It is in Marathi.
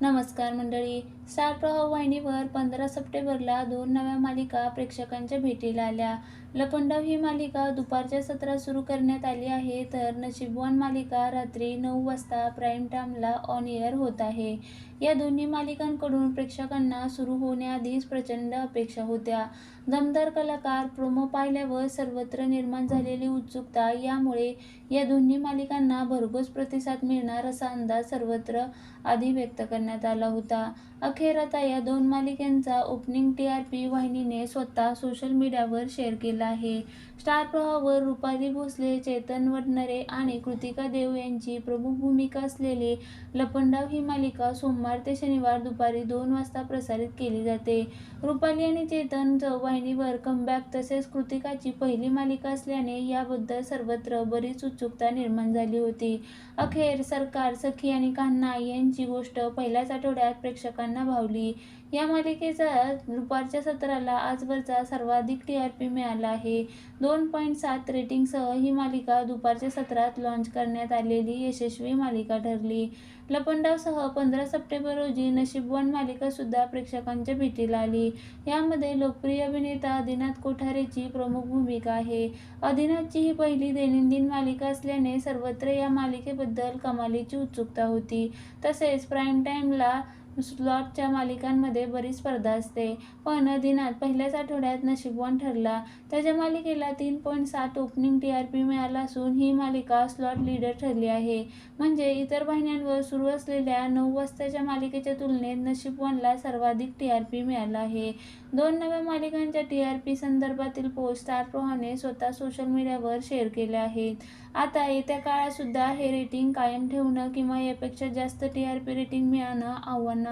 नमस्कार मंडळी. स्टार प्रभाव वाहिनीवर पंधरा सप्टेंबरला दोन नव्या मालिका प्रेक्षकांच्या भेटीला आल्या. लपंडाव ही मालिका दुपारच्या सत्रात सुरू करण्यात आली आहे तर नशीबवान मालिका रात्री नऊ वाजता प्राईम टाईमला ऑन एअर होत आहे. या दोन्ही मालिकांकडून प्रेक्षकांना सुरू होण्याआधीच प्रचंड अपेक्षा होत्या. दमदार कलाकार प्रोमो पाहिल्यावर सर्वत्र निर्माण झालेली उत्सुकता यामुळे या दोन्ही मालिकांना भरघोस प्रतिसाद मिळणार असा अंदाज सर्वत्र आधी व्यक्त करण्यात आला होता. अखेर आता या दोन मालिकांचा ओपनिंग टीआरपी वाहिनीने स्वतः सोशल मीडियावर शेअर केला आहे. स्टार प्रवाहावर रुपाली भोसले चेतन वडनरे आणि कृतिका देव यांची प्रमुख भूमिका असलेली लपंडाव ही मालिका सोमवार ते शनिवार दुपारी दोन वाजता प्रसारित केली जाते. रुपाली आणि चेतन वाहिनीवर कमबॅक तसेच कृतिकाची पहिली मालिका असल्याने याबद्दल सर्वत्र बरीच उत्सुकता निर्माण झाली होती. अखेर सरकार सखी आणि कान्हा यांची गोष्ट पहिल्या पहिल्याच आठवड्यात प्रेक्षकांना भावली. या मालिकेचा दुपारच्या सत्राला आजवरचा सर्वाधिक टी आर पी मिळाला आहे. दोन पॉईंट सात रेटिंगसह ही मालिका दुपारच्या सत्रात लॉन्च करण्यात आलेली यशस्वी मालिका ठरली. लपंडावसह पंधरा सप्टेंबर रोजी नशीबवान मालिका सुद्धा प्रेक्षकांच्या भेटीला आली. यामध्ये लोकप्रिय अभिनेता आदिनाथ कोठारेची प्रमुख भूमिका आहे. आदिनाथची ही पहिली दैनंदिन मालिका असल्याने सर्वत्र या मालिकेबद्दल कमालीची उत्सुकता होती. तसेच प्राईम टाईमला स्लॉटच्या मालिकांमध्ये बरीच स्पर्धा असते. पण दिनात पहिल्याच आठवड्यात नशीबवान ठरला. त्याच्या मालिकेला तीन पॉईंट सात ओपनिंग टी आर पी मिळाला असून ही मालिका स्लॉट लीडर ठरली आहे. म्हणजे इतर वाहिन्यांवर सुरू असलेल्या नऊ वाजताच्या मालिकेच्या तुलनेत नशीबवानला सर्वाधिक टी आर पी मिळाला आहे. दोन नव्या मालिकांच्या टी आर पी संदर्भातील पोस्ट स्टार प्रोहाने स्वतः सोशल मीडियावर शेअर केल्या आहेत. आता येत्या काळात सुद्धा हे रेटिंग कायम ठेवणं किंवा यापेक्षा जास्त टी आर पी रेटिंग मिळणं आव्हानं